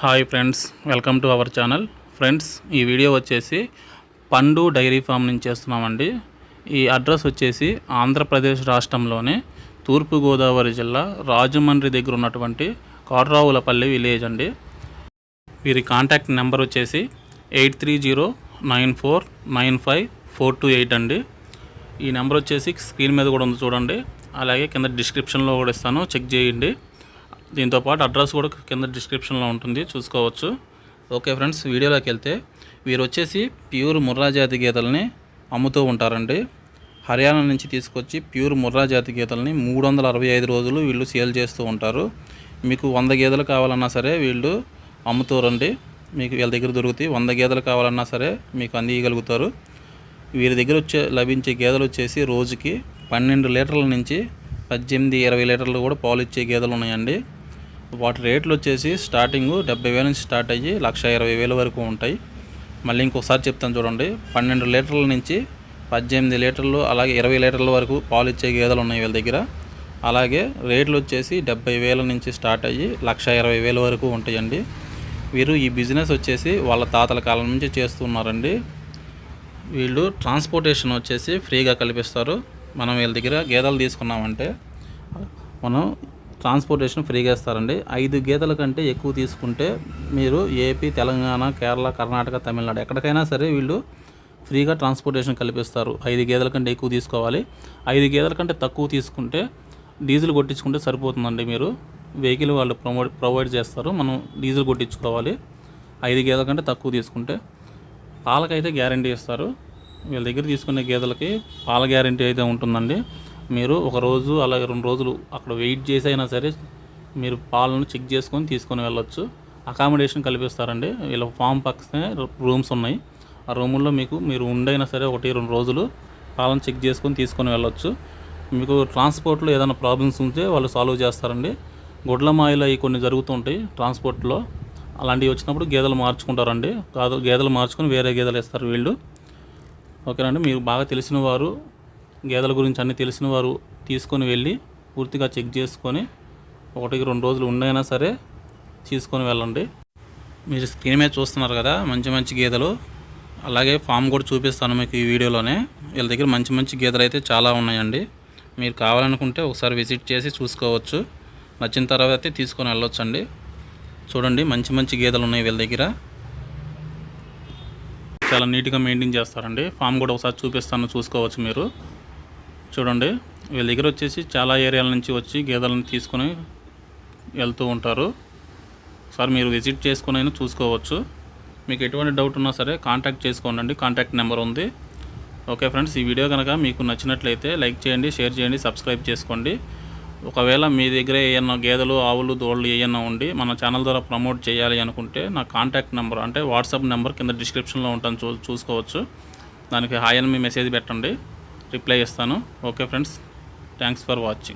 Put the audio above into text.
Hi friends welcome to our channel. Friends ఈ video వచ్చేసి పండు డైరీ ఫామ్ నుంచి చేస్తున్నామండి. ఈ అడ్రస్ వచ్చేసి ఆంధ్రప్రదేశ్ రాష్ట్రంలోని తూర్పుగోదావరి జిల్లా రాజమండ్రి దగ్గర ఉన్నటువంటి కోట్రావులపల్లి విలేజ్ అండి. వీరి కాంటాక్ట్ నెంబర్ వచ్చేసి eight three zero nine four nine five four two eight అండి. ఈ నెంబర్ వచ్చేసి స్క్రీన్ మీద కూడా ఉంది చూడండి. అలాగే కింద డిస్క్రిప్షన్లో కూడా ఇస్తాను. చెక్ చేయండి. దీంతో పాటు అడ్రస్ కూడా కింద డిస్క్రిప్షన్లో ఉంటుంది చూసుకోవచ్చు. ఓకే ఫ్రెండ్స్ వీడియోలోకి వెళ్తే వీరు వచ్చేసి ప్యూర్ ముర్రా జాతి గీతల్ని అమ్ముతూ ఉంటారండి. హర్యానా నుంచి తీసుకొచ్చి ప్యూర్ ముర్రా జాతి గీతల్ని మూడు వందల అరవై ఐదు రోజులు వీళ్ళు సేల్ చేస్తూ ఉంటారు. మీకు వంద గేదెలు కావాలన్నా సరే వీళ్ళు అమ్ముతారండి మీకు వీళ్ళ దగ్గర దొరుకుతాయి. వంద గేదెలు కావాలన్నా సరే మీకు అందియగలుగుతారు. వీరి దగ్గర వచ్చే లభించే గేదెలు వచ్చేసి రోజుకి పన్నెండు లీటర్ల నుంచి పద్దెనిమిది ఇరవై లీటర్లు కూడా పాలు ఇచ్చే గేదెలు ఉన్నాయండి. వాటి రేట్లు వచ్చేసి స్టార్టింగ్ డెబ్బై వేల నుంచి స్టార్ట్ అయ్యి లక్ష ఇరవై వేల వరకు ఉంటాయి. మళ్ళీ ఇంకోసారి చెప్తాను చూడండి. పన్నెండు లీటర్ల నుంచి పద్దెనిమిది లీటర్లు అలాగే ఇరవై లీటర్ల వరకు పాలు ఇచ్చే గేదెలు ఉన్నాయి వీళ్ళ దగ్గర. అలాగే రేట్లు వచ్చేసి డెబ్బై వేల నుంచి స్టార్ట్ అయ్యి లక్ష ఇరవై వేల వరకు ఉంటాయండి. వీరు ఈ బిజినెస్ వచ్చేసి వాళ్ళ తాతల కాలం నుంచి చేస్తున్నారండి. వీళ్ళు ట్రాన్స్పోర్టేషన్ వచ్చేసి ఫ్రీగా కల్పిస్తారు. మనం వీళ్ళ దగ్గర గేదెలు తీసుకున్నామంటే మనం ట్రాన్స్పోర్టేషన్ ఫ్రీగా ఇస్తారండి. ఐదు గీతల కంటే ఎక్కువ తీసుకుంటే మీరు ఏపీ తెలంగాణ కేరళ కర్ణాటక తమిళనాడు ఎక్కడికైనా సరే వీళ్ళు ఫ్రీగా ట్రాన్స్పోర్టేషన్ కల్పిస్తారు. ఐదు గేదెల కంటే ఎక్కువ తీసుకోవాలి. ఐదు గేదెల కంటే తక్కువ తీసుకుంటే డీజిల్ కొట్టించుకుంటే సరిపోతుందండి మీరు. వెహికల్ వాళ్ళు ప్రమోట్ ప్రొవైడ్ చేస్తారు. మనం డీజిల్ కొట్టించుకోవాలి. ఐదు గేదెల కంటే తక్కువ తీసుకుంటే పాలకైతే గ్యారంటీ ఇస్తారు. వీళ్ళ దగ్గర తీసుకునే గేదెలకి పాల గ్యారంటీ అయితే ఉంటుందండి. మీరు ఒక రోజు అలాగే రెండు రోజులు అక్కడ వెయిట్ చేసి అయినా సరే మీరు పాలను చెక్ చేసుకొని తీసుకొని వెళ్ళొచ్చు. అకామిడేషన్ కల్పిస్తారండి. వీళ్ళ ఫామ్ పక్కనే రూమ్స్ ఉన్నాయి. ఆ రూముల్లో మీకు మీరు ఉండైనా సరే ఒకటి రెండు రోజులు పాలను చెక్ చేసుకొని తీసుకొని వెళ్ళొచ్చు. మీకు ట్రాన్స్పోర్ట్లో ఏదైనా ప్రాబ్లమ్స్ ఉంటే వాళ్ళు సాల్వ్ చేస్తారండి. గొడ్ల మాయలు అవి కొన్ని జరుగుతుంటాయి ట్రాన్స్పోర్ట్లో. అలాంటివి వచ్చినప్పుడు గేదెలు మార్చుకుంటారండి. కాదు గేదెలు మార్చుకొని వేరే గేదెలు ఇస్తారు వీళ్ళు. ఓకేనండి. మీరు బాగా తెలిసిన వారు గేదెల గురించి అన్ని తెలిసిన వారు తీసుకొని వెళ్ళి పూర్తిగా చెక్ చేసుకొని ఒకటికి రెండు రోజులు ఉండైనా సరే తీసుకొని వెళ్ళండి. మీరు స్క్రీన్ మీద చూస్తున్నారు కదా మంచి మంచి గేదెలు. అలాగే ఫామ్ కూడా చూపిస్తాను మీకు ఈ వీడియోలోనే. వీళ్ళ దగ్గర మంచి మంచి గేదెలు అయితే చాలా ఉన్నాయండి. మీరు కావాలనుకుంటే ఒకసారి విజిట్ చేసి చూసుకోవచ్చు. నచ్చిన తర్వాత అయితే తీసుకొని వెళ్ళొచ్చండి. చూడండి మంచి మంచి గేదెలు ఉన్నాయి వీళ్ళ దగ్గర. చాలా నీట్గా మెయింటైన్ చేస్తారండి. ఫామ్ కూడా ఒకసారి చూపిస్తాను చూసుకోవచ్చు మీరు. చూడండి. వీళ్ళ దగ్గర వచ్చేసి చాలా ఏరియాల నుంచి వచ్చి గేదెలను తీసుకొని వెళ్తూ ఉంటారు. సార్ మీరు విజిట్ చేసుకుని అయినా చూసుకోవచ్చు. మీకు ఎటువంటి డౌట్ ఉన్నా సరే కాంటాక్ట్ చేసుకోండి. కాంటాక్ట్ నెంబర్ ఉంది. ఓకే ఫ్రెండ్స్ ఈ వీడియో కనుక మీకు నచ్చినట్లయితే లైక్ చేయండి షేర్ చేయండి సబ్స్క్రైబ్ చేసుకోండి. ఒకవేళ మీ దగ్గర ఏమన్నా గేదెలు ఆవులు దోళ్ళు ఏమన్నా ఉండి మన ఛానల్ ద్వారా ప్రమోట్ చేయాలి అనుకుంటే నా కాంటాక్ట్ నెంబర్ అంటే వాట్సాప్ నెంబర్ కింద డిస్క్రిప్షన్లో ఉంటాను చూ చూసుకోవచ్చు. దానికి హాయ్ అని మీ మెసేజ్ పెట్టండి. రిప్లై ఇస్తాను. Okay friends thanks for watching.